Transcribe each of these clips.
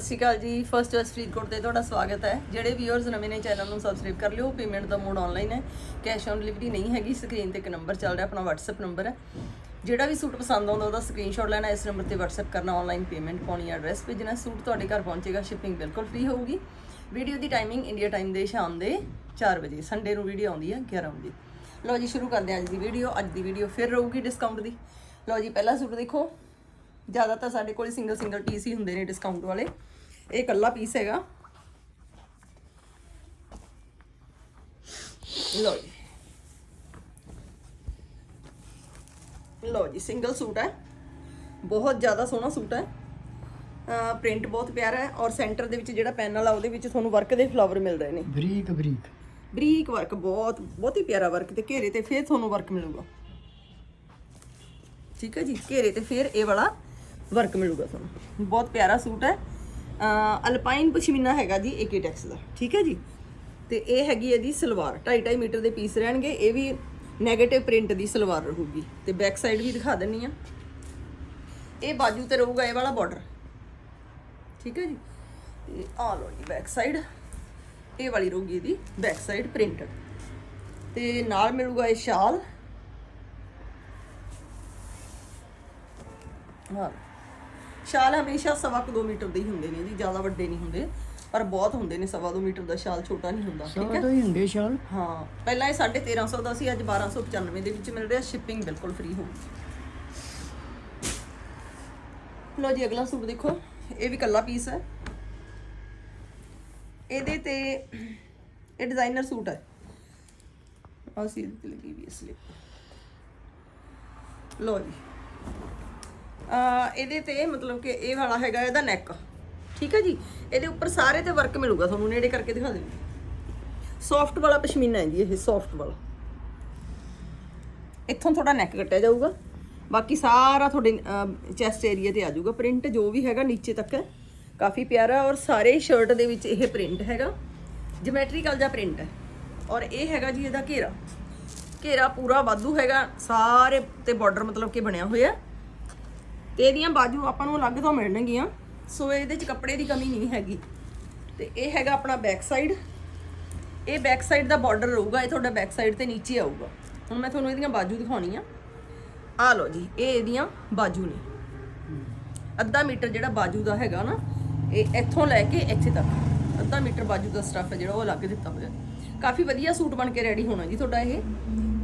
ਸਤਿ ਸ਼੍ਰੀ ਅਕਾਲ ਜੀ। ਫਰਸਟ ਵੈਸ ਫਰੀਦਕੋਟ ਤੇ ਤੁਹਾਡਾ ਸਵਾਗਤ ਹੈ। ਜਿਹੜੇ ਵੀਅਰਸ ਨਵੇਂ ਨੇ ਚੈਨਲ ਨੂੰ ਸਬਸਕ੍ਰਾਈਬ ਕਰ ਲਿਓ। ਪੇਮੈਂਟ ਦਾ ਮੋਡ ਆਨਲਾਈਨ ਹੈ। ਕੈਸ਼ ਔਨ ਡਿਲੀਵਰੀ ਨਹੀਂ ਹੈਗੀ। ਸਕਰੀਨ ਤੇ ਇੱਕ ਨੰਬਰ ਚੱਲ ਰਿਹਾ, ਆਪਣਾ WhatsApp ਨੰਬਰ ਹੈ। ਜਿਹੜਾ ਵੀ ਸੂਟ ਪਸੰਦ ਆਉਂਦਾ, ਉਹਦਾ ਸਕਰੀਨਸ਼ਾਟ ਲੈਣਾ। ਇਸ ਨੰਬਰ ਤੇ WhatsApp ਕਰਨਾ। ਆਨਲਾਈਨ ਪੇਮੈਂਟ ਪਾਉਣੀ ਐਡਰੈਸ ਭੇਜਣਾ। ਸੂਟ ਤੁਹਾਡੇ ਘਰ ਪਹੁੰਚੇਗਾ। ਸ਼ਿਪਿੰਗ ਬਿਲਕੁਲ ਫ੍ਰੀ ਹੋਊਗੀ। ਵੀਡੀਓ ਦੀ ਟਾਈਮਿੰਗ ਇੰਡੀਆ ਟਾਈਮ ਦੇ ਸ਼ਾਮ ਦੇ 4 ਵਜੇ। ਸੰਡੇ ਨੂੰ ਵੀਡੀਓ ਆਉਂਦੀ ਹੈ 11 ਵਜੇ। ਲਓ ਜੀ, ਸ਼ੁਰੂ ਕਰਦੇ ਹਾਂ ਅੱਜ ਦੀ ਵੀਡੀਓ ਅੱਜ ਦੀ ਵੀਡੀਓ ਫਿਰ ਰਹੂਗੀ ਡਿਸਕਾਊਂਟ ਦੀ। ਲਓ ਜੀ, ਪਹਿਲਾ ਸੂਟ ਦੇਖੋ। ਜ਼ਿਆਦਾਤਰ ਸਾਡੇ ਕੋਲ ਸਿੰਗਲ ਸਿੰਗਲ ਪੀਸ ਹੀ ਹੁੰਦੇ ਨੇ ਡਿਸਕਾਊਂਟ ਵਾਲੇ। ਇਹ ਇਕੱਲਾ ਪੀਸ ਹੈਗਾ। ਲਓ ਜੀ। ਲਓ ਜੀ ਸਿੰਗਲ ਸੂਟ ਹੈ। ਬਹੁਤ ਜ਼ਿਆਦਾ ਸੋਹਣਾ ਸੂਟ ਹੈ। ਪ੍ਰਿੰਟ ਬਹੁਤ ਪਿਆਰਾ ਹੈ ਔਰ ਸੈਂਟਰ ਦੇ ਵਿੱਚ ਜਿਹੜਾ ਪੈਨਲ ਆ ਉਹਦੇ ਵਿੱਚ ਤੁਹਾਨੂੰ ਵਰਕ ਦੇ ਫਲਾਵਰ ਮਿਲ ਰਹੇ ਨੇ। ਬਰੀਕ ਬਰੀਕ। ਬਰੀਕ ਵਰਕ ਬਹੁਤ ਬਹੁਤ ਹੀ ਪਿਆਰਾ ਵਰਕ ਤੇ ਘੇਰੇ ਤੇ ਫੇਰ ਤੁਹਾਨੂੰ ਵਰਕ ਮਿਲੂਗਾ। ਠੀਕ ਹੈ ਜੀ ਘੇਰੇ ਤੇ ਫੇਰ ਇਹ ਵਾਲਾ ਵਰਕ ਮਿਲੂਗਾ ਤੁਹਾਨੂੰ। ਬਹੁਤ ਪਿਆਰਾ ਸੂਟ ਹੈ। ਅਲਪਾਈਨ ਪਸ਼ਮੀਨਾ ਹੈਗਾ ਜੀ ਏਕੀਟੈਕਸ ਦਾ। ਠੀਕ ਹੈ ਜੀ? ਤੇ ਇਹ ਹੈਗੀ ਇਹਦੀ ਸਲਵਾਰ। 2.5 ਮੀਟਰ ਦੇ ਪੀਸ ਰਹਿਣਗੇ। ਇਹ ਵੀ 네ਗੇਟਿਵ ਪ੍ਰਿੰਟ ਦੀ ਸਲਵਾਰ ਰਹੂਗੀ। ਤੇ ਬੈਕ ਸਾਈਡ ਵੀ ਦਿਖਾ ਦਿੰਨੀ ਆ ਇਹ ਬਾਜੂ ਤੇ ਰਹੂਗਾ ਇਹ ਵਾਲਾ ਬਾਰਡਰ ਠੀਕ ਹੈ ਜੀ? ਤੇ ਆ ਲੋ ਜੀ ਬੈਕ ਸਾਈਡ ਇਹ ਵਾਲੀ ਰਹੂਗੀ ਇਹਦੀ ਬੈਕ ਸਾਈਡ ਪ੍ਰਿੰਟਡ ਤੇ ਨਾਲ ਮਿਲੂਗਾ ਇਹ ਸ਼ਾਲ। ਹਾਂ ਸ਼ਾਲ ਹਮੇਸ਼ਾ ਸਵਾ ਕੁ ਦੋ ਮੀਟਰ ਦੇ ਹੀ ਹੁੰਦੇ ਨੇ ਜੀ ਜ਼ਿਆਦਾ ਵੱਡੇ ਨਹੀਂ ਹੁੰਦੇ ਪਰ ਬਹੁਤ ਹੁੰਦੇ ਨੇ ਸਵਾ ਦੋ ਮੀਟਰ ਦਾ ਸ਼ਾਲ ਛੋਟਾ ਨਹੀਂ ਹੁੰਦਾ ਠੀਕ ਹੈ? ਸਾਡਾ ਹੀ ਹੁੰਦੇ ਸ਼ਾਲ ਹਾਂ ਪਹਿਲਾਂ ਇਹ 1350 ਦਾ ਸੀ ਅੱਜ 1295 ਦੇ ਵਿੱਚ ਮਿਲ ਰਿਹਾ ਸ਼ਿਪਿੰਗ ਬਿਲਕੁਲ ਫ੍ਰੀ ਹੋਊਗੀ ਲੋ ਜੀ ਅਗਲਾ ਸੂਟ ਦੇਖੋ ਇਹ ਵੀ ਕੱਲਾ ਪੀਸ ਹੈ। ਇਹਦੇ ਤੇ ਇਹ ਡਿਜ਼ਾਈਨਰ ਸੂਟ ਹੈ। ਆਹ ਸੀ ਤੇ ਲੱਗੀ ਵੀ ਇਸ ਲਈ। ਲੋ ਜੀ। ਆ ਇਹਦੇ ਤੇ ਮਤਲਬ ਕਿ ਇਹ ਵਾਲਾ ਹੈਗਾ ਇਹਦਾ ਨੈਕ ਠੀਕ ਹੈ ਜੀ? ਇਹਦੇ ਉੱਪਰ ਸਾਰੇ ਤੇ ਵਰਕ ਮਿਲੂਗਾ ਤੁਹਾਨੂੰ, ਨੇੜੇ ਕਰਕੇ ਦਿਖਾ ਦਿੰਦੀ ਸੌਫਟ ਵਾਲਾ ਪਸ਼ਮੀਨਾ ਹੈ ਜੀ ਇਹ ਸੌਫਟ ਵਾਲਾ। ਇੱਥੋਂ ਥੋੜਾ ਨੈਕ ਕੱਟਿਆ ਜਾਊਗਾ। ਬਾਕੀ ਸਾਰਾ ਤੁਹਾਡੇ ਚੈਸਟ ਏਰੀਆ ਤੇ ਆ ਜਾਊਗਾ। ਪ੍ਰਿੰਟ ਜੋ ਵੀ ਹੈਗਾ ਨੀਚੇ ਤੱਕ ਹੈ। ਕਾਫੀ ਪਿਆਰਾ ਔਰ ਸਾਰੇ ਸ਼ਰਟ ਦੇ ਵਿੱਚ ਇਹ ਪ੍ਰਿੰਟ ਹੈਗਾ। ਜਿਓਮੈਟ੍ਰੀਕਲ ਜਿਹਾ ਪ੍ਰਿੰਟ ਹੈ। ਔਰ ਇਹ ਹੈਗਾ ਜੀ ਇਹਦਾ ਘੇਰਾ। ਘੇਰਾ ਪੂਰਾ ਵਾਧੂ ਹੈਗਾ। ਸਾਰੇ ਤੇ ਬਾਰਡਰ ਮਤਲਬ ਕਿ ਬਣਿਆ ਹੋਇਆ। ਤੇ ਇਹਦੀਆਂ ਬਾਜੂ ਆਪਾਂ ਨੂੰ ਅਲੱਗ ਤੋਂ ਮਿਲਣਗੀਆਂ, ਸੋ ਇਹਦੇ ਚ ਕੱਪੜੇ ਦੀ ਕਮੀ ਨਹੀਂ ਹੈਗੀ। ਤੇ ਇਹ ਹੈਗਾ ਆਪਣਾ ਬੈਕ ਸਾਈਡ ਇਹ ਬੈਕ ਸਾਈਡ ਦਾ ਬਾਰਡਰ ਰਹੂਗਾ, ਇਹ ਤੁਹਾਡਾ ਬੈਕ ਸਾਈਡ ਤੇ ਨੀਚੇ ਆਊਗਾ। ਹੁਣ ਮੈਂ ਤੁਹਾਨੂੰ ਇਹਦੀਆਂ ਬਾਜੂ ਦਿਖਾਉਣੀ ਆ ਆ ਲਓ ਜੀ, ਇਹ ਇਹਦੀਆਂ ਬਾਜੂ ਨੇ। ਅੱਧਾ ਮੀਟਰ ਜਿਹੜਾ ਬਾਜੂ ਦਾ ਹੈਗਾ ਨਾ, ਇਹ ਇੱਥੋਂ ਲੈ ਕੇ ਇੱਥੇ ਤੱਕ। ਅੱਧਾ ਮੀਟਰ ਬਾਜੂ ਦਾ ਸਟੱਫ ਹੈ ਜਿਹੜਾ, ਉਹ ਅਲੱਗ ਦਿੱਤਾ ਹੋਇਆ। ਕਾਫੀ ਵਧੀਆ ਸੂਟ ਬਣ ਕੇ ਰੈਡੀ ਹੋਣਾ ਜੀ ਤੁਹਾਡਾ ਇਹ।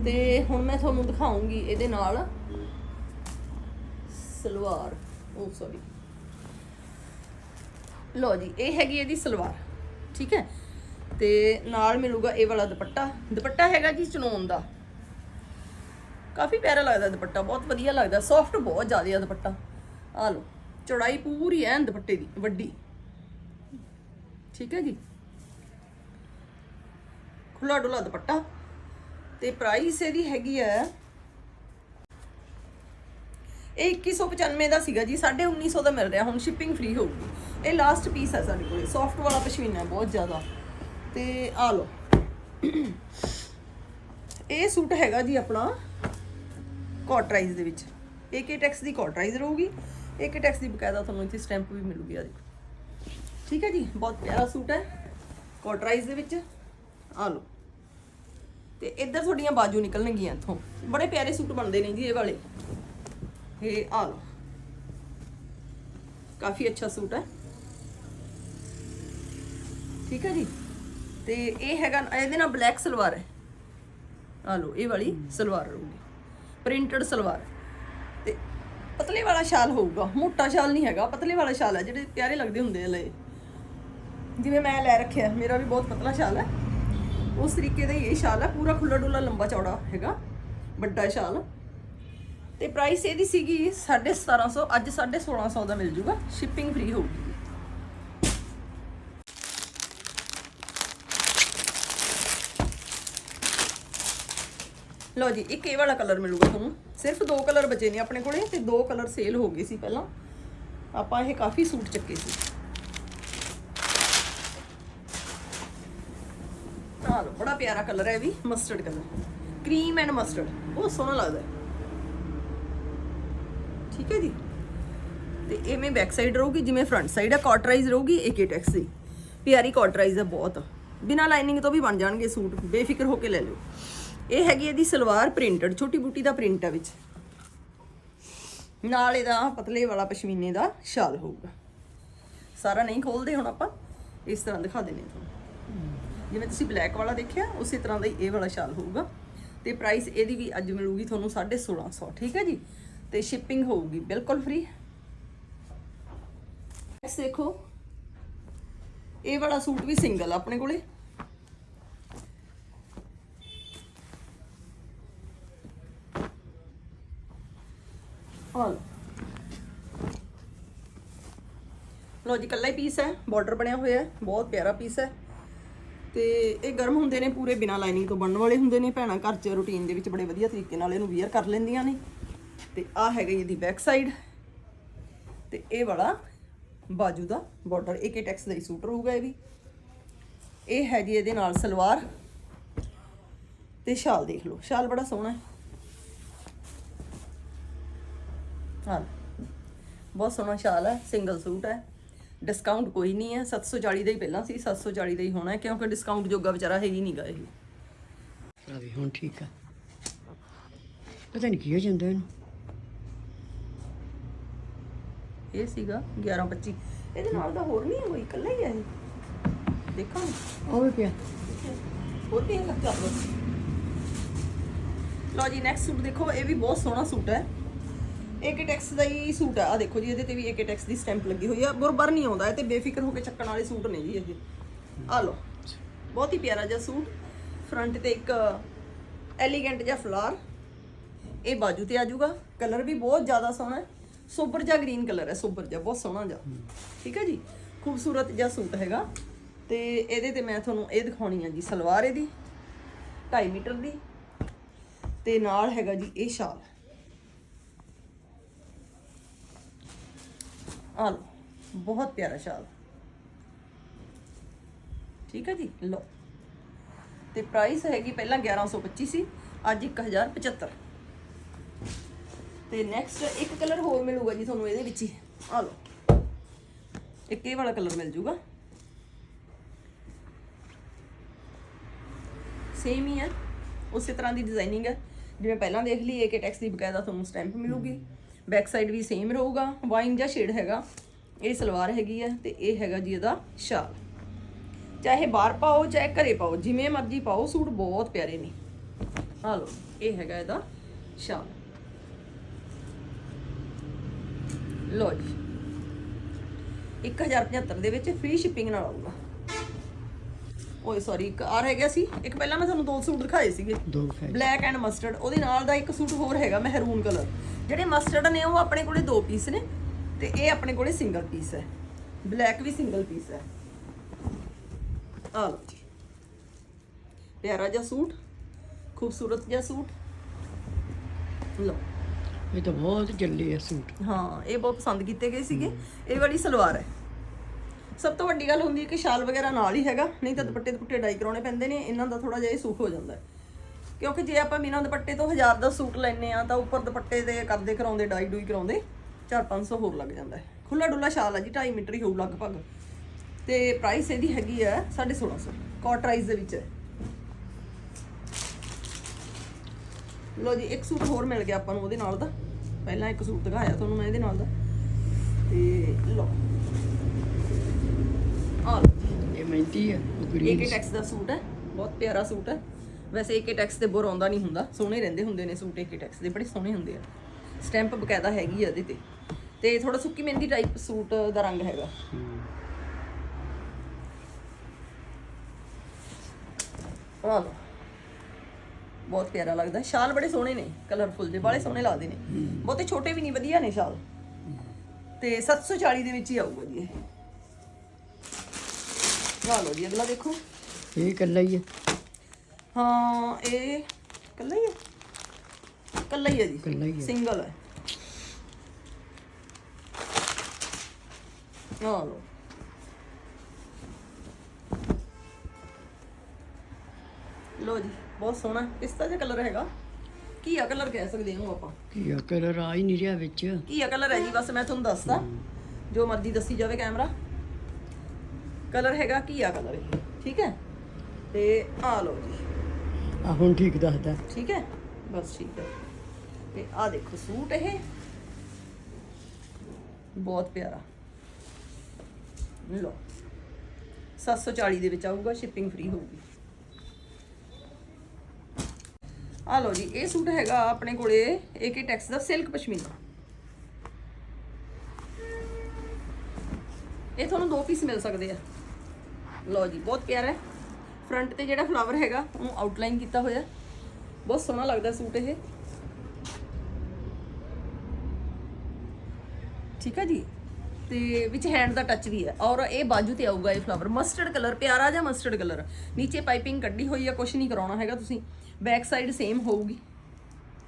ਤੇ ਹੁਣ ਮੈਂ ਤੁਹਾਨੂੰ ਦਿਖਾਉਂਗੀ ਇਹਦੇ ਨਾਲ ਸਲਵਾਰ, ਉਹ ਸੌਰੀ ਲੋ ਜੀ, ਇਹ ਹੈਗੀ ਇਹਦੀ ਸਲਵਾਰ, ਠੀਕ ਹੈ? ਤੇ ਨਾਲ ਮਿਲੂਗਾ ਇਹ ਵਾਲਾ ਦੁਪੱਟਾ। ਦੁਪੱਟਾ ਹੈਗਾ ਜੀ ਚਨੋਨ ਦਾ। ਕਾਫੀ ਪਿਆਰਾ ਲੱਗਦਾ ਦੁਪੱਟਾ, ਬਹੁਤ ਵਧੀਆ ਲੱਗਦਾ ਸੌਫਟ ਬਹੁਤ ਜ਼ਿਆਦਾ ਆ ਦੁਪੱਟਾ। ਆ ਲੋ ਚੌੜਾਈ ਪੂਰੀ ਐਨ ਦੁਪੱਟੇ ਦੀ, ਵੱਡੀ। ਠੀਕ ਹੈ ਜੀ? ਖੁੱਲਾ ਡੁੱਲਾ ਦੁਪੱਟਾ। ਤੇ ਪ੍ਰਾਈਸ ਇਹਦੀ ਹੈਗੀ ਹੈ ਇਹ 2195 ਦਾ ਸੀਗਾ ਜੀ 1950 ਦਾ ਮਿਲ ਰਿਹਾ, ਹੁਣ ਸ਼ਿਪਿੰਗ ਫ੍ਰੀ ਹੋਊਗੀ। ਇਹ ਲਾਸਟ ਪੀਸ ਹੈ ਸਾਡੇ ਕੋਲੇ ਸੌਫਟ ਵਾਲਾ ਪਸ਼ਮੀਨਾ ਬਹੁਤ ਜ਼ਿਆਦਾ। ਤੇ ਆ ਲਓ। ਇਹ ਸੂਟ ਹੈਗਾ ਜੀ ਆਪਣਾ ਕੋਟਰਾਈਜ਼ ਦੇ ਵਿੱਚ। ਏਕੇ ਟੈਕਸ ਦੀ ਕੋਟਰਾਈਜ਼ ਰਹੂਗੀ। ਏਕੇ ਟੈਕਸ ਦੀ ਬਕਾਇਦਾ ਤੁਹਾਨੂੰ ਇੱਥੇ ਸਟੈਂਪ ਵੀ ਮਿਲੂਗੀ, ਆ ਦੇਖੋ। ਠੀਕ ਹੈ ਜੀ, ਬਹੁਤ ਪਿਆਰਾ ਸੂਟ ਹੈ ਕੋਟਰਾਈਜ਼ ਦੇ ਵਿੱਚ। ਆ ਲਓ। ਤੇ ਇੱਧਰ ਤੁਹਾਡੀਆਂ ਬਾਜੂ ਨਿਕਲਣਗੀਆਂ ਇੱਥੋਂ। ਬੜੇ ਪਿਆਰੇ ਸੂਟ ਬਣਦੇ ਨੇ ਜੀ ਇਹ ਵਾਲੇ। ਇਹ ਆ ਲਓ ਕਾਫੀ ਅੱਛਾ ਸੂਟ ਹੈ ਠੀਕ ਹੈ ਜੀ ਤੇ ਇਹ ਹੈਗਾ ਇਹਦੇ ਨਾਲ ਬਲੈਕ ਸਲਵਾਰ ਹੈ ਆ ਲਓ ਇਹ ਵਾਲੀ ਸਲਵਾਰ ਰਹੂਗੀ ਪ੍ਰਿੰਟਡ ਸਲਵਾਰ ਤੇ ਪਤਲੇ ਵਾਲਾ ਸ਼ਾਲ ਹੋਊਗਾ ਮੋਟਾ ਸ਼ਾਲ ਨਹੀਂ ਹੈਗਾ ਪਤਲੇ ਵਾਲਾ ਸ਼ਾਲ ਹੈ ਜਿਹੜੇ ਪਿਆਰੇ ਲੱਗਦੇ ਹੁੰਦੇ ਆ ਲਏ ਜਿਵੇਂ ਮੈਂ ਲੈ ਰੱਖਿਆ ਮੇਰਾ ਵੀ ਬਹੁਤ ਪਤਲਾ ਸ਼ਾਲ ਹੈ ਉਸ ਤਰੀਕੇ ਦਾ ਇਹ ਸ਼ਾਲ ਹੈ ਪੂਰਾ ਖੁੱਲਾ ਡੁੱਲਾ ਲੰਬਾ ਚੌੜਾ ਹੈਗਾ ਵੱਡਾ ਸ਼ਾਲ ਤੇ ਪ੍ਰਾਈਸ ਇਹਦੀ ਸੀਗੀ 1750 ਅੱਜ 1650 ਦਾ ਮਿਲ ਜੂਗਾ ਸ਼ਿਪਿੰਗ ਫ੍ਰੀ ਹੋਊਗੀ। ਲਓ ਜੀ, ਇੱਕ ਇਹ ਵਾਲਾ ਕਲਰ ਮਿਲੂਗਾ ਤੁਹਾਨੂੰ। ਸਿਰਫ ਦੋ ਕਲਰ ਬਚੇ ਨੇ ਆਪਣੇ ਕੋਲੇ ਤੇ ਦੋ ਕਲਰ ਸੇਲ ਹੋ ਗਏ ਸੀ ਪਹਿਲਾਂ। ਆਪਾਂ ਇਹ ਕਾਫੀ ਸੂਟ ਚੱਕੇ ਸੀ। ਆਹ ਲਓ, ਬੜਾ ਪਿਆਰਾ ਕਲਰ ਹੈ ਇਹ ਵੀ mustard colour cream and mustard ਬਹੁਤ ਸੋਹਣਾ ਲੱਗਦਾ ਹੈ। ਠੀਕ ਹੈ ਜੀ? ਤੇ ਇਵੇਂ ਬੈਕ ਸਾਈਡ ਰਹੂਗੀ, ਜਿਵੇਂ ਫਰੰਟ ਸਾਈਡ ਹੈ ਕਾਟਰਾਈਜ਼ ਰਹੂਗੀ ਏਕੇਟੈਕਸ ਦੀ ਪਿਆਰੀ ਕਾਟਰਾਈਜ਼ ਹੈ ਬਹੁਤ। ਬਿਨਾ ਲਾਈਨਿੰਗ ਤੋਂ ਵੀ ਬਣ ਜਾਣਗੇ ਸੂਟ, ਬੇਫਿਕਰ ਹੋ ਕੇ ਲੈ ਲਿਓ। ਇਹ ਹੈਗੀ ਇਹਦੀ ਸਲਵਾਰ ਪ੍ਰਿੰਟਡ ਛੋਟੀ ਬੂਟੀ ਦਾ ਪ੍ਰਿੰਟ ਹੈ ਵਿੱਚ। ਨਾਲ ਇਹਦਾ ਪਤਲੇ ਵਾਲਾ ਪਸ਼ਮੀਨੇ ਦਾ ਸ਼ਾਲ ਹੋਊਗਾ। ਸਾਰਾ ਨਹੀਂ ਖੋਲਦੇ ਹੁਣ ਆਪਾਂ, ਇਸ ਤਰ੍ਹਾਂ ਦਿਖਾ ਦਿੰਨੇ ਤੁਹਾਨੂੰ। ਜਿਵੇਂ ਤੁਸੀਂ ਬਲੈਕ ਵਾਲਾ ਦੇਖਿਆ, ਉਸੇ ਤਰ੍ਹਾਂ ਦਾ ਹੀ ਇਹ ਵਾਲਾ ਸ਼ਾਲ ਹੋਊਗਾ। ਤੇ ਪ੍ਰਾਈਸ ਇਹਦੀ ਵੀ ਅੱਜ ਮਿਲੂਗੀ ਤੁਹਾਨੂੰ 1650 ਠੀਕ ਹੈ ਜੀ? ਤੇ ਸ਼ਿਪਿੰਗ ਹੋਊਗੀ, ਬਿਲਕੁਲ ਫ੍ਰੀ ਨੈਕਸਟ ਦੇਖੋ। ਇਹ ਵਾਲਾ ਸੂਟ ਵੀ ਸਿੰਗਲ ਆਪਣੇ ਕੋਲੇ। ਹਾਂ ਲੋ ਜੀ ਕੱਲਾ ਹੀ ਪੀਸ ਹੈ ਬਾਰਡਰ ਬਣਿਆ ਹੋਇਆ ਹੈ, ਬਹੁਤ ਪਿਆਰਾ ਪੀਸ ਹੈ। ਤੇ ਇਹ ਗਰਮ ਹੁੰਦੇ ਨੇ ਪੂਰੇ ਬਿਨਾ ਲਾਈਨਿੰਗ ਤੋਂ ਬਣਨ ਵਾਲੇ ਹੁੰਦੇ ਨੇ, ਭੈਣਾਂ ਘਰ 'ਚ ਰੂਟੀਨ ਦੇ ਵਿੱਚ ਬੜੇ ਵਧੀਆ ਤਰੀਕੇ ਨਾਲ ਇਹਨੂੰ ਵੀਅਰ ਕਰ ਲੈਂਦੀਆਂ ਨੇ। ਤੇ ਆਹ ਹੈਗਾ ਇਹਦੀ ਬੈਕ ਸਾਈਡ ਤੇ ਇਹ ਵਾਲਾ ਬਾਜੂ ਦਾ ਬਾਰਡਰ ਇੱਕ ਟੈਕਸ ਦਾ ਹੀ ਸੂਟ ਰਹੂਗਾ ਇਹ ਵੀ। ਇਹ ਹੈ ਜੀ ਇਹਦੇ ਨਾਲ ਸਲਵਾਰ ਤੇ ਸ਼ਾਲ ਦੇਖ ਲਓ, ਸ਼ਾਲ ਬੜਾ ਸੋਹਣਾ ਹੈ। ਹਾਂ, ਬਹੁਤ ਸੋਹਣਾ ਸ਼ਾਲ ਹੈ ਸਿੰਗਲ ਸੂਟ ਹੈ। ਡਿਸਕਾਊਂਟ ਕੋਈ ਨਹੀਂ ਹੈ 740 ਦਾ ਹੀ ਪਹਿਲਾਂ ਸੀ 740 ਦਾ ਹੀ ਹੋਣਾ ਹੈ, ਕਿਉਂਕਿ ਡਿਸਕਾਊਂਟ ਜੋਗਾ ਵਿਚਾਰਾ ਹੈ ਹੀ ਨਹੀਂਗਾ ਇਹ। ਆ ਵੀ ਹੁਣ ਠੀਕ ਆ ਪਤਾ ਨਹੀਂ ਕੀ ਹੋ ਜਾਂਦਾ ਇਹਨੂੰ। ਇਹ ਸੀਗਾ 1125 ਇਹਦੇ ਨਾਲ ਦਾ ਹੋਰ ਨਹੀਂ ਹੈ ਕੋਈ ਇਕੱਲਾ ਹੀ ਹੈ ਇਹ। ਦੇਖਾਂ ਉਹ ਵੀ ਪਿਆ ਹੋਰ ਵੀ ਚੱਲ। ਲਓ ਜੀ ਨੈਕਸਟ ਸੂਟ ਦੇਖੋ ਇਹ ਵੀ ਬਹੁਤ ਸੋਹਣਾ ਸੂਟ ਹੈ। ਏਕਟੈਕਸ ਦਾ ਹੀ ਸੂਟ ਆ। ਆ ਦੇਖੋ ਜੀ ਇਹਦੇ ਤੇ ਵੀ ਏਕਟੈਕਸ ਦੀ ਸਟੈਂਪ ਲੱਗੀ ਹੋਈ ਆ। ਬੁਰਬਰ ਨਹੀਂ ਆਉਂਦਾ ਇਹ ਤੇ ਬੇਫਿਕਰ ਹੋ ਕੇ ਚੱਕਣ ਵਾਲੇ ਸੂਟ ਨੇ ਜੀ ਇਹ। ਆ ਲਓ ਬਹੁਤ ਹੀ ਪਿਆਰਾ ਜਿਹਾ ਸੂਟ। ਫਰੰਟ ਤੇ ਇੱਕ ਐਲੀਗੈਂਟ ਜਿਹਾ ਫਲਾਰ ਇਹ ਬਾਜੂ ਤੇ ਆ ਜਾਊਗਾ। ਕਲਰ ਵੀ ਬਹੁਤ ਜ਼ਿਆਦਾ ਸੋਹਣਾ ਹੈ। ਸੋਬਰ ਜਿਹਾ ਗ੍ਰੀਨ ਕਲਰ ਹੈ ਸੋਬਰ ਜਿਹਾ ਬਹੁਤ ਸੋਹਣਾ ਜਿਹਾ। ਠੀਕ ਹੈ ਜੀ? ਖੂਬਸੂਰਤ ਜਿਹਾ ਸੂਟ ਹੈਗਾ। ਤੇ ਇਹਦੇ ਤੇ ਮੈਂ ਤੁਹਾਨੂੰ ਇਹ ਦਿਖਾਉਣੀ ਆ ਜੀ ਸਲਵਾਰ ਇਹਦੀ 2.5 ਮੀਟਰ ਦੀ। ਤੇ ਨਾਲ ਹੈਗਾ ਜੀ ਇਹ ਸ਼ਾਲ। ਆ ਬਹੁਤ ਪਿਆਰਾ ਸ਼ਾਲ। ਠੀਕ ਹੈ ਜੀ? ਲਓ। ਤੇ ਪ੍ਰਾਈਸ ਹੈਗੀ ਪਹਿਲਾਂ 1125 ਸੀ ਅੱਜ 1075 ਤੇ ਨੈਕਸਟ ਇੱਕ ਕਲਰ ਹੋਰ ਮਿਲੂਗਾ ਜੀ ਤੁਹਾਨੂੰ ਇਹਦੇ ਵਿੱਚ ਹੀ। ਆ ਲਓ। ਇੱਕ ਇਹ ਵਾਲਾ ਕਲਰ ਮਿਲ ਜੂਗਾ। ਸੇਮ ਹੀ ਹੈ ਉਸੇ ਤਰ੍ਹਾਂ ਦੀ ਡਿਜ਼ਾਈਨਿੰਗ ਹੈ ਜਿਵੇਂ ਪਹਿਲਾਂ ਦੇਖ ਲਈ ਏਕੇ ਟੈਕਸ ਦੀ ਬਕਾਇਦਾ ਤੁਹਾਨੂੰ ਸਟੈਂਪ ਮਿਲੂਗੀ। ਬੈਕ ਸਾਈਡ ਵੀ ਸੇਮ ਰਹੂਗਾ। ਵਾਈਨ ਜਾਂ ਸ਼ੇਡ ਹੈਗਾ। ਇਹ ਸਲਵਾਰ ਹੈਗੀ ਹੈ ਤੇ ਇਹ ਹੈਗਾ ਜੀ ਇਹਦਾ ਸ਼ਾਲ। ਚਾਹੇ ਬਾਹਰ ਪਾਓ, ਚਾਹੇ ਘਰੇ ਪਾਓ, ਜਿਵੇਂ ਮਰਜ਼ੀ ਪਾਓ, ਸੂਟ ਬਹੁਤ ਪਿਆਰੇ ਨੇ। ਆ ਲਓ। ਇਹ ਹੈਗਾ ਇਹਦਾ ਸ਼ਾਲ। ਲੋ ਜੀ। 1075 ਦੇ ਵਿੱਚ ਫ੍ਰੀ ਸ਼ਿਪਿੰਗ ਨਾਲ ਆਊਗਾ। ਓਏ ਸੌਰੀ ਇੱਕ ਆ ਰਹਿ ਗਿਆ ਸੀ। ਇੱਕ ਪਹਿਲਾਂ ਮੈਂ ਤੁਹਾਨੂੰ ਦੋ ਸੂਟ ਦਿਖਾਏ ਸੀਗੇ। ਦੋ ਬਲੈਕ ਐਂਡ ਮਸਟਰਡ ਉਹਦੇ ਨਾਲ ਦਾ ਇੱਕ ਸੂਟ ਹੋਰ ਹੈਗਾ ਮਹਿਰੂਨ ਕਲਰ ਜਿਹੜੇ ਮਸਟਰਡ ਨੇ ਉਹ ਆਪਣੇ ਕੋਲੇ ਦੋ ਪੀਸ ਨੇ ਤੇ ਇਹ ਆਪਣੇ ਕੋਲੇ ਸਿੰਗਲ ਪੀਸ ਹੈ। ਬਲੈਕ ਵੀ ਸਿੰਗਲ ਪੀਸ ਹੈ। ਆ ਲਓ ਜੀ। ਪਿਆਰਾ ਜਿਹਾ ਸੂਟ ਖੂਬਸੂਰਤ ਜਿਹਾ ਸੂਟ। ਲਓ। ਇਹ ਤਾਂ ਬਹੁਤ ਜੱਲੀ ਆ ਸੂਟ। ਹਾਂ, ਇਹ ਬਹੁਤ ਪਸੰਦ ਕੀਤੇ ਗਏ ਸੀਗੇ। ਇਹ ਵਾਲੀ ਸਲਵਾਰ ਹੈ। ਸਭ ਤੋਂ ਵੱਡੀ ਗੱਲ ਹੁੰਦੀ ਹੈ ਕਿ ਸ਼ਾਲ ਵਗੈਰਾ ਨਾਲ ਹੀ ਹੈਗਾ, ਨਹੀਂ ਤਾਂ ਦੁਪੱਟੇ ਦੁਪੱਟੇ ਡਾਈ ਕਰਾਉਣੇ ਪੈਂਦੇ ਨੇ, ਇਹਨਾਂ ਦਾ ਥੋੜਾ ਜਿਹਾ ਇਹ ਸੁੱਖ ਹੋ ਜਾਂਦਾ ਹੈ। ਕਿਉਂਕਿ ਜੇ ਆਪਾਂ ਬਿਨਾਂ ਦੁਪੱਟੇ ਤੋਂ 1000 ਦਾ ਸੂਟ ਲੈਨੇ ਆ ਤਾਂ ਉੱਪਰ ਦੁਪੱਟੇ ਦੇ ਕਰਦੇ ਕਰਾਉਂਦੇ, ਡਾਈ ਡੂਈ ਕਰਾਉਂਦੇ 4-500 ਹੋਰ ਲੱਗ ਜਾਂਦਾ ਹੈ। ਖੁੱਲਾ ਡੁੱਲਾ ਸ਼ਾਲ ਹੈ ਜੀ 2.5 ਮੀਟਰ ਹੀ ਹੋਊ ਲਗਭਗ। ਤੇ ਪ੍ਰਾਈਸ ਇਹਦੀ ਹੈਗੀ ਹੈ 1650 ਕਾਟਰਾਈਜ਼ ਦੇ ਵਿੱਚ ਹੈ। ਲੋ ਜੀ, ਇੱਕ ਸੂਟ ਹੋਰ ਮਿਲ ਗਿਆ ਆਪਾਂ ਨੂੰ ਉਹਦੇ ਨਾਲ ਦਾ। ਪਹਿਲਾਂ ਇੱਕ ਸੂਟ ਦਿਖਾਇਆ ਤੁਹਾਨੂੰ ਮੈਂ ਇਹਦੇ ਨਾਲ ਦਾ। ਤੇ ਲਓ। ਜੀ। ਇਹ ਮਹਿੰਦੀ ਉਹ ਗ੍ਰੀਨ ਏਕੇ ਟੈਕਸ ਦਾ ਸੂਟ ਹੈ ਬਹੁਤ ਪਿਆਰਾ ਸੂਟ ਹੈ। ਵੈਸੇ ਏਕੇ ਟੈਕਸ ਤੇ ਬੁਰ ਆਉਂਦਾ ਨਹੀਂ ਹੁੰਦਾ ਸੋਹਣੇ ਰਹਿੰਦੇ ਹੁੰਦੇ ਨੇ ਸੂਟ ਏਕੇ ਟੈਕਸ ਦੇ ਬੜੇ ਸੋਹਣੇ ਹੁੰਦੇ ਆ। ਸਟੈਂਪ ਬਕਾਇਦਾ ਹੈਗੀ ਆ ਇਹਦੇ ਤੇ। ਤੇ ਥੋੜਾ ਸੁੱਕੀ ਮਹਿੰਦੀ ਟਾਈਪ ਸੂਟ ਦਾ ਰੰਗ ਹੈਗਾ। ਲਓ। ਬਹੁਤ ਪਿਆਰਾ ਲੱਗਦਾ। ਸ਼ਾਲ ਬੜੇ ਸੋਹਣੇ ਨੇ ਕਲਰਫੁਲ ਜੇ ਬਾਲੇ ਸੋਹਣੇ ਲੱਗਦੇ ਨੇ। ਬਹੁਤੇ ਛੋਟੇ ਵੀ ਨਹੀਂ ਵਧੀਆ ਨੇ ਸ਼ਾਲ। ਤੇ 740 ਦੇ ਵਿੱਚ ਹੀ ਆਊਗਾ ਜੀ ਇਹ। ਲਓ ਜੀ ਅਗਲਾ ਦੇਖੋ। ਇਹ ਇਕੱਲਾ ਹੀ ਆ ਹਾਂ ਇਹ ਕੱਲਾ ਹੀ ਹੈ? ਕੱਲਾ ਹੀ ਹੈ ਜੀ। ਇਕੱਲਾ ਹੀ ਆ ਸਿੰਗਲ ਹੈ। ਆ ਲਓ। ਲੋ ਜੀ। ਬਹੁਤ ਸੋਹਣਾ ਪਿਸਤਾ ਜਿਹਾ ਕਲਰ ਹੈਗਾ। ਘੀਆ ਕਲਰ ਕਹਿ ਸਕਦੇ ਹਾਂ ਆਪਾਂ? ਕੀ ਆ ਕਲਰ ਆ ਹੀ ਨਹੀਂ ਰਿਹਾ ਵਿੱਚ। ਘੀਆ ਕਲਰ ਹੈ ਜੀ ਬਸ ਮੈਂ ਤੁਹਾਨੂੰ ਦੱਸਦਾ। ਜੋ ਮਰਜ਼ੀ ਦੱਸੀ ਜਾਵੇ ਕੈਮਰਾ ਕਲਰ ਹੈਗਾ ਘੀਆ ਕਲਰ ਇਹ? ਠੀਕ ਹੈ? ਤੇ ਆ ਲਓ ਜੀ। ਆ ਹੁਣ ਠੀਕ ਦੱਸਦਾ। ਠੀਕ ਹੈ? ਬਸ ਠੀਕ ਹੈ। ਤੇ ਆ ਦੇਖੋ ਸੂਟ ਇਹ। ਬਹੁਤ ਪਿਆਰਾ। ਲਓ। 740 ਦੇ ਵਿੱਚ ਆਊਗਾ ਸ਼ਿਪਿੰਗ ਫ੍ਰੀ ਹੋਊਗੀ। ਆ ਲਓ ਜੀ, ਇਹ ਸੂਟ ਹੈਗਾ ਆਪਣੇ ਕੋਲੇ ਏਕੇ ਟੈਕਸ ਦਾ ਸਿਲਕ ਪਸ਼ਮੀਨਾ। ਇਹ ਤੁਹਾਨੂੰ ਦੋ ਪੀਸ ਮਿਲ ਸਕਦੇ ਆ। ਲਓ ਜੀ, ਬਹੁਤ ਪਿਆਰਾ ਹੈ। ਫਰੰਟ ਤੇ ਜਿਹੜਾ ਫਲਾਵਰ ਹੈਗਾ, ਉਹਨੂੰ ਆਊਟਲਾਈਨ ਕੀਤਾ ਹੋਇਆ ਬਹੁਤ ਸੋਹਣਾ ਲੱਗਦਾ ਸੂਟ ਇਹ। ਠੀਕ ਹੈ ਜੀ? ਤੇ ਵਿੱਚ ਹੈਂਡ ਦਾ ਟੱਚ ਵੀ ਹੈ। ਔਰ ਇਹ ਬਾਜੂ ਤੇ ਆਊਗਾ ਇਹ ਫਲਾਵਰ ਮਸਟਰਡ ਕਲਰ ਪਿਆਰਾ ਜਿਹਾ ਮਸਟਰਡ ਕਲਰ ਨੀਚੇ ਪਾਈਪਿੰਗ ਕੱਢੀ ਹੋਈ ਹੈ ਕੁਝ ਨਹੀਂ ਕਰਾਉਣਾ ਹੈਗਾ ਤੁਸੀਂ। ਬੈਕ ਸਾਈਡ ਸੇਮ ਹੋਊਗੀ।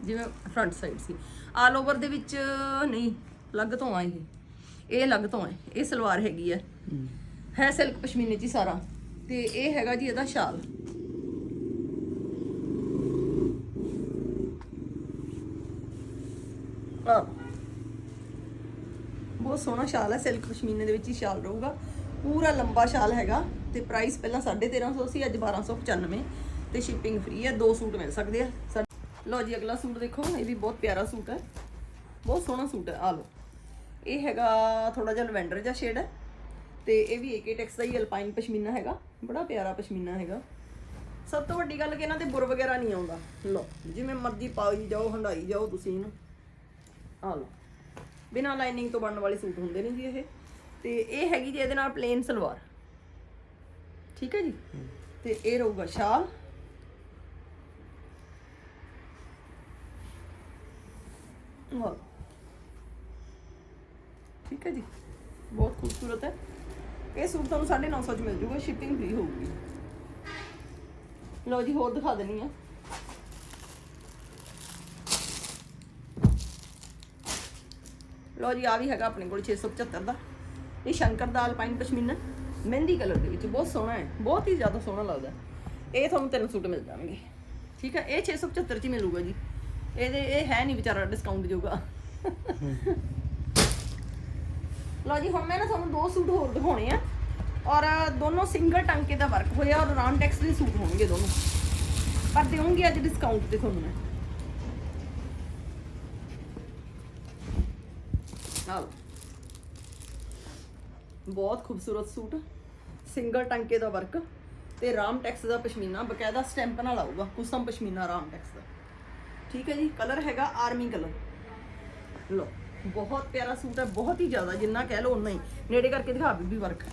ਜਿਵੇਂ ਫਰੰਟ ਸਾਈਡ ਸੀ। ਆਲ ਓਵਰ ਦੇ ਵਿੱਚ ਨਹੀਂ ਅਲੱਗ ਤੋਂ ਆ ਇਹ। ਇਹ ਅਲੱਗ ਤੋਂ ਹੈ ਇਹ ਸਲਵਾਰ ਹੈਗੀ ਹੈ। ਹੈ ਸਿਲਕ ਪਸ਼ਮੀਨੇ ਚ ਸਾਰਾ। ਤੇ ਇਹ ਹੈਗਾ ਜੀ ਇਹਦਾ ਸ਼ਾਲ। ਬਹੁਤ ਸੋਹਣਾ ਸ਼ਾਲ ਹੈ। ਸਿਲਕ ਪਸ਼ਮੀਨੇ ਦੇ ਵਿੱਚ ਹੀ ਸ਼ਾਲ ਰਹੂਗਾ। ਪੂਰਾ ਲੰਬਾ ਸ਼ਾਲ ਹੈਗਾ। ਤੇ ਪ੍ਰਾਈਸ ਪਹਿਲਾਂ 1350 ਸੀ ਅੱਜ 1295 ਤੇ ਸ਼ਿਪਿੰਗ ਫ੍ਰੀ ਹੈ ਦੋ ਸੂਟ ਮਿਲ ਸਕਦੇ ਆ। ਲਓ ਜੀ ਅਗਲਾ ਸੂਟ ਦੇਖੋ ਇਹ ਵੀ ਬਹੁਤ ਪਿਆਰਾ ਸੂਟ ਹੈ। ਬਹੁਤ ਸੋਹਣਾ ਸੂਟ ਹੈ ਆ ਲਓ। ਇਹ ਹੈਗਾ ਥੋੜਾ ਜਿਹਾ ਲਵੈਂਡਰ ਜਿਹਾ ਸ਼ੇਡ ਹੈ। ਤੇ ਇਹ ਵੀ ਏਕੇ ਟੈਕਸ ਦਾ ਹੀ ਅਲਪਾਈਨ ਪਸ਼ਮੀਨਾ ਹੈਗਾ। ਬੜਾ ਪਿਆਰਾ ਪਸ਼ਮੀਨਾ ਹੈਗਾ। ਸਭ ਤੋਂ ਵੱਡੀ ਗੱਲ ਕਿ ਇਹਨਾਂ ਤੇ ਬੁਰ ਵਗੈਰਾ ਨਹੀਂ ਆਉਂਦਾ। ਲਓ ਜਿਵੇਂ ਮਰਜ਼ੀ ਪਾਈ ਜਾਓ ਹੰਡਾਈ ਜਾਓ ਤੁਸੀਂ ਇਹਨੂੰ। ਆ ਲਓ। ਬਿਨਾਂ ਲਾਈਨਿੰਗ ਤੋਂ ਬਣਨ ਵਾਲੇ ਸੂਟ ਹੁੰਦੇ ਨੇ ਜੀ ਇਹ। ਤੇ ਇਹ ਹੈਗੀ ਜੀ ਇਹਦੇ ਨਾਲ ਪਲੇਨ ਸਲਵਾਰ। ਠੀਕ ਹੈ ਜੀ? ਤੇ ਇਹ ਰਹੂਗਾ ਸ਼ਾਲ। ਵਾਹ। ਠੀਕ ਹੈ ਜੀ। ਬਹੁਤ ਖੂਬਸੂਰਤ ਹੈ। ਇਹ ਸੂਟ ਤੁਹਾਨੂੰ 950 ਚ ਮਿਲ ਜੂਗਾ ਸ਼ਿਪਿੰਗ ਫ੍ਰੀ ਹੋਊਗੀ। ਲਓ ਜੀ, ਹੋਰ ਦਿਖਾ ਦਿੰਨੀ ਆ ਲਓ ਜੀ ਆ ਵੀ ਹੈਗਾ ਆਪਣੇ ਕੋਲ 675 ਦਾ। ਇਹ ਸ਼ੰਕਰ ਦਾ ਅਲਪਾਈਨ ਪਸ਼ਮੀਨਾ, ਮਹਿੰਦੀ ਕਲਰ ਦੇ ਵਿੱਚ, ਬਹੁਤ ਸੋਹਣਾ ਹੈ। ਬਹੁਤ ਹੀ ਜ਼ਿਆਦਾ ਸੋਹਣਾ ਲੱਗਦਾ। ਇਹ ਤੁਹਾਨੂੰ ਤਿੰਨ ਸੂਟ ਮਿਲ ਜਾਣਗੇ। ਠੀਕ ਹੈ, ਇਹ 675 ਚ ਹੀ ਮਿਲੂਗਾ ਜੀ। ਇਹਦੇ, ਇਹ ਹੈ ਨਹੀਂ ਵਿਚਾਰਾ ਡਿਸਕਾਊਂਟ ਜੋਗਾ। ਲਓ ਜੀ, ਹੁਣ ਮੈਂ ਨਾ ਤੁਹਾਨੂੰ ਦੋ ਸੂਟ ਹੋਰ ਦਿਖਾਉਣੇ ਆ। ਔਰ ਦੋਨੋਂ ਸਿੰਗਲ ਟਾਂਕੇ ਦਾ ਵਰਕ ਹੋਇਆ ਔਰ ਰਾਮ ਟੈਕਸ ਦੇ ਸੂਟ ਹੋਣਗੇ ਦੋਨੋਂ। ਪਰ ਦੇਵਾਂਗੀ ਅੱਜ ਡਿਸਕਾਊਂਟ ਤੇ ਤੁਹਾਨੂੰ ਮੈਂ। ਆਹ ਬਹੁਤ ਖੂਬਸੂਰਤ ਸੂਟ ਸਿੰਗਲ ਟਾਂਕੇ ਦਾ ਵਰਕ ਤੇ ਰਾਮ ਟੈਕਸ ਦਾ ਪਸ਼ਮੀਨਾ, ਬਕਾਇਦਾ ਸਟੈਂਪ ਨਾਲ ਆਊਗਾ, ਕੁਸਮ ਪਸ਼ਮੀਨਾ ਰਾਮ ਟੈਕਸ ਦਾ। ਠੀਕ ਹੈ ਜੀ ਕਲਰ ਹੈਗਾ ਆਰਮੀ ਕਲਰ ਲੋ ਬਹੁਤ ਪਿਆਰਾ ਸੂਟ ਹੈ, ਬਹੁਤ ਹੀ ਜ਼ਿਆਦਾ, ਜਿੰਨਾ ਕਹਿ ਲਓ ਉਨਾ ਹੀ। ਨੇੜੇ ਕਰਕੇ ਦਿਖਾ, ਬੀਬੀ ਵਰਕ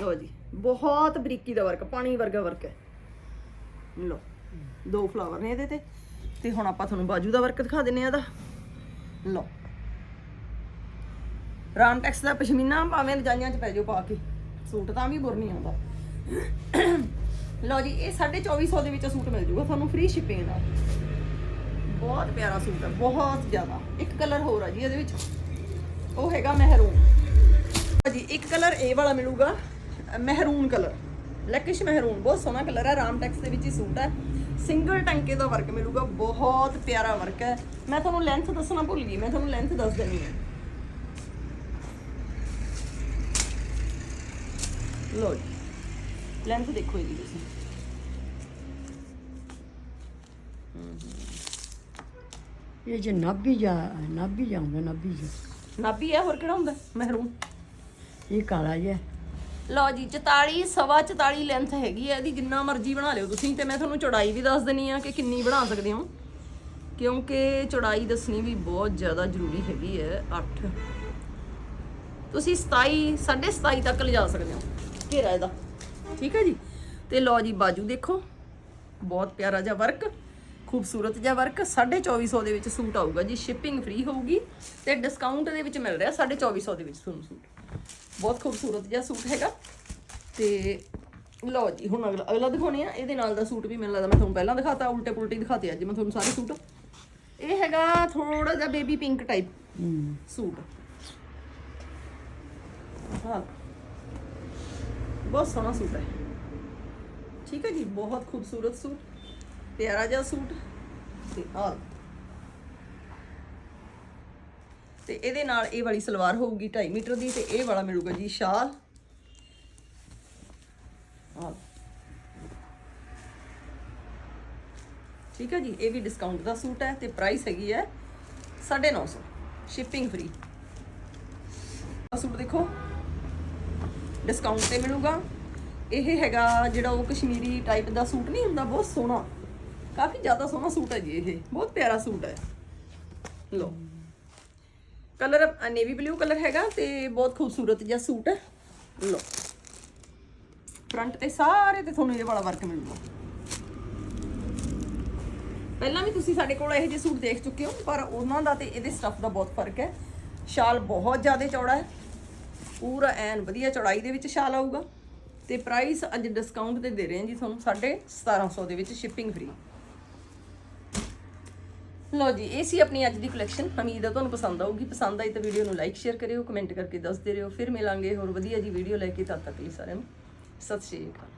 ਲੋ ਜੀ, ਬਹੁਤ ਬਰੀਕੀ ਦਾ ਵਰਕ ਪਾਣੀ ਵਰਗਾ ਵਰਕ ਹੈ। ਲੋ ਦੋ ਫਲਾਵਰ ਨੇ ਇਹਦੇ ਤੇ ਤੇ ਹੁਣ ਆਪਾਂ ਤੁਹਾਨੂੰ ਬਾਜੂ ਦਾ ਵਰਕ ਦਿਖਾ ਦਿੰਨੇ ਆ ਇਹਦਾ। ਲੋ ਰਾਮ ਟੈਕਸ ਦਾ ਪਸ਼ਮੀਨਾ ਭਾਵੇਂ ਰਜਾਈਆਂ 'ਚ ਪੈ ਜਾਓ ਪਾ ਕੇ, ਸੂਟ ਤਾਂ ਵੀ ਬੁਰ ਨਹੀਂ ਆਉਂਦਾ। ਲਓ ਜੀ, ਇਹ 2450 ਦੇ ਵਿੱਚ ਸੂਟ ਮਿਲ ਜੂਗਾ ਤੁਹਾਨੂੰ ਫ੍ਰੀ ਸ਼ਿਪਿੰਗ ਨਾਲ ਬਹੁਤ ਪਿਆਰਾ ਸੂਟ ਹੈ, ਬਹੁਤ ਜ਼ਿਆਦਾ। ਇੱਕ ਕਲਰ ਹੋਰ ਆ ਜੀ ਇਹਦੇ ਵਿੱਚ। ਉਹ ਹੈਗਾ ਮਹਿਰੂਨ। ਜੀ ਇੱਕ ਕਲਰ ਇਹ ਵਾਲਾ ਮਿਲੂਗਾ ਮਹਿਰੂਨ ਕਲਰ। ਲੈਕਿਸ਼ ਮਹਿਰੂਨ, ਬਹੁਤ ਸੋਹਣਾ ਕਲਰ ਹੈ, ਰਾਮ ਟੈਕਸ ਦੇ ਵਿੱਚ ਹੀ ਸੂਟ ਹੈ। ਸਿੰਗਲ ਟੰਕੇ ਦਾ ਵਰਕ ਮਿਲੂਗਾ, ਬਹੁਤ ਪਿਆਰਾ ਵਰਕ ਹੈ। ਮੈਂ ਤੁਹਾਨੂੰ ਲੈਂਥ ਦੱਸਣਾ ਭੁੱਲ ਗਈ, ਮੈਂ ਤੁਹਾਨੂੰ ਲੈਂਥ ਦੱਸ ਦਿੰਨੀ ਹਾਂ। ਲੋ ਜੀ ਲੈਂਥ ਦੇਖੋ ਇਹਦੀ ਤੁਸੀਂ। ਇਹ ਜੇ ਨਾਭੀ ਜਾ ਨਾਭੀ ਜਾਂਦਾ ਨਾਭੀ ਜਾ। ਨਾਭੀ ਹੈ ਹੋਰ ਕਿਹੜਾ ਹੁੰਦਾ? ਮਹਿਰੂਨ ਇਹ ਕਾਲਾ ਜਿਹਾ ਲਓ ਜੀ 44 ਸਵਾ 44 ਲੈਂਥ ਹੈਗੀ ਹੈ ਇਹਦੀ ਜਿੰਨਾ ਮਰਜ਼ੀ ਬਣਾ ਲਿਓ ਤੁਸੀਂ ਤੇ ਮੈਂ ਤੁਹਾਨੂੰ ਚੌੜਾਈ ਵੀ ਦੱਸ ਦਿੰਨੀ ਆ ਕਿ ਕਿੰਨੀ ਬਣਾ ਸਕਦੇ ਹੋ। ਕਿਉਂਕਿ ਚੌੜਾਈ ਦੱਸਣੀ ਵੀ ਬਹੁਤ ਜ਼ਿਆਦਾ ਜ਼ਰੂਰੀ ਹੈਗੀ ਹੈ 8 ਤੁਸੀਂ 27 27.5 ਤੱਕ ਲਿਜਾ ਸਕਦੇ ਹੋ ਘੇਰਾ ਇਹਦਾ। ਠੀਕ ਹੈ ਜੀ? ਤੇ ਲਓ ਜੀ ਬਾਜੂ ਦੇਖੋ। ਬਹੁਤ ਪਿਆਰਾ ਜਿਹਾ ਵਰਕ ਖੂਬਸੂਰਤ ਜਿਹਾ ਵਰਕ 2450 ਦੇ ਵਿੱਚ ਸੂਟ ਆਊਗਾ ਜੀ। ਸ਼ਿਪਿੰਗ ਫ੍ਰੀ ਹੋਊਗੀ ਤੇ ਡਿਸਕਾਊਂਟ ਦੇ ਵਿੱਚ ਮਿਲ ਰਿਹਾ 2450 ਦੇ ਵਿੱਚ ਤੁਹਾਨੂੰ ਸੂਟ। ਬਹੁਤ ਖੂਬਸੂਰਤ ਜਿਹਾ ਸੂਟ ਹੈਗਾ। ਤੇ ਲਓ ਜੀ, ਹੁਣ ਅਗਲਾ ਅਗਲਾ ਦਿਖਾਉਣੇ ਆ। ਇਹਦੇ ਨਾਲ ਦਾ ਸੂਟ ਵੀ ਮੈਨੂੰ ਲੱਗਦਾ ਮੈਂ ਤੁਹਾਨੂੰ ਪਹਿਲਾਂ ਦਿਖਾਤਾ ਉਲਟੇ ਪੁਲਟੇ ਦਿਖਾਤੇ ਅੱਜ ਮੈਂ ਤੁਹਾਨੂੰ ਸਾਰੇ ਸੂਟ। ਇਹ ਹੈਗਾ ਥੋੜਾ ਜਿਹਾ ਬੇਬੀ ਪਿੰਕ ਟਾਈਪ ਸੂਟ। ਹਾਂ। ਬਹੁਤ ਸੋਹਣਾ ਸੂਟ ਹੈ। ਠੀਕ ਹੈ ਜੀ, ਬਹੁਤ ਖੂਬਸੂਰਤ ਸੂਟ। ਪਿਆਰਾ ਜਿਹਾ ਸੂਟ ਤੇ ਆਹ। ਤੇ ਇਹਦੇ ਨਾਲ ਇਹ ਵਾਲੀ ਸਲਵਾਰ ਹੋਊਗੀ 2.5 ਮੀਟਰ ਦੀ ਤੇ ਇਹ ਵਾਲਾ ਮਿਲੂਗਾ ਜੀ ਸ਼ਾਲ। ਆਹ। ਠੀਕ ਹੈ ਜੀ, ਇਹ ਵੀ ਡਿਸਕਾਊਂਟ ਦਾ ਸੂਟ ਹੈ ਤੇ ਪ੍ਰਾਈਸ ਹੈਗੀ ਹੈ 950 ਸ਼ਿਪਿੰਗ ਫ੍ਰੀ ਆ ਸੂਟ ਦੇਖੋ ਡਿਸਕਾਊਂਟ ਤੇ ਮਿਲੂਗਾ। ਇਹ ਹੈਗਾ ਜਿਹੜਾ ਉਹ ਕਸ਼ਮੀਰੀ ਟਾਈਪ ਦਾ ਸੂਟ ਨਹੀਂ ਹੁੰਦਾ, ਬਹੁਤ ਸੋਹਣਾ। ਕਾਫੀ ਜ਼ਿਆਦਾ ਸੋਹਣਾ ਸੂਟ ਹੈ ਜੀ ਇਹ। ਬਹੁਤ ਪਿਆਰਾ ਸੂਟ ਹੈ। ਲੋ ਕਲਰ ਨੇਵੀ ਬਲੂ ਕਲਰ ਹੈਗਾ ਤੇ ਬਹੁਤ ਖੂਬਸੂਰਤ ਜਿਹਾ ਸੂਟ ਹੈ। ਲੋ ਫਰੰਟ ਤੇ ਸਾਰੇ ਤੇ ਤੁਹਾਨੂੰ ਇਹ ਵਾਲਾ ਵਰਕ ਮਿਲੂਗਾ। ਪਹਿਲਾਂ ਵੀ ਤੁਸੀਂ ਸਾਡੇ ਕੋਲ ਇਹੋ ਜਿਹੇ ਸੂਟ ਦੇਖ ਚੁੱਕੇ ਹੋ, ਪਰ ਉਹਨਾਂ ਦਾ ਤੇ ਇਹਦੇ ਸਟੱਫ ਦਾ ਬਹੁਤ ਫ਼ਰਕ ਹੈ। ਸ਼ਾਲ ਬਹੁਤ ਜ਼ਿਆਦਾ ਚੌੜਾ ਹੈ। ਪੂਰਾ ਐਨ ਵਧੀਆ ਚੌੜਾਈ ਦੇ ਵਿੱਚ ਸ਼ਾਲ ਆਊਗਾ। ਤੇ ਪ੍ਰਾਈਸ ਅੱਜ ਡਿਸਕਾਊਂਟ ਤੇ ਦੇ ਰਹੇ ਹਾਂ ਜੀ ਤੁਹਾਨੂੰ 1750 ਦੇ ਵਿੱਚ ਸ਼ਿਪਿੰਗ ਫ੍ਰੀ ਲਓ ਜੀ, ਇਹ ਸੀ ਆਪਣੀ ਅੱਜ ਦੀ ਕਲੈਕਸ਼ਨ ਉਮੀਦ ਹੈ ਤੁਹਾਨੂੰ ਪਸੰਦ ਆਊਗੀ। ਪਸੰਦ ਆਈ ਤਾਂ ਵੀਡੀਓ ਨੂੰ ਲਾਈਕ ਸ਼ੇਅਰ ਕਰਿਓ ਕਮੈਂਟ ਕਰਕੇ ਦੱਸਦੇ ਰਹੋ। ਫਿਰ ਮਿਲਾਂਗੇ ਹੋਰ ਵਧੀਆ ਜੀ ਵੀਡੀਓ ਲੈ ਕੇ। ਤਦ ਤੱਕ ਲਈ ਸਾਰਿਆਂ ਨੂੰ, ਸਤਿ ਸ਼੍ਰੀ ਅਕਾਲ।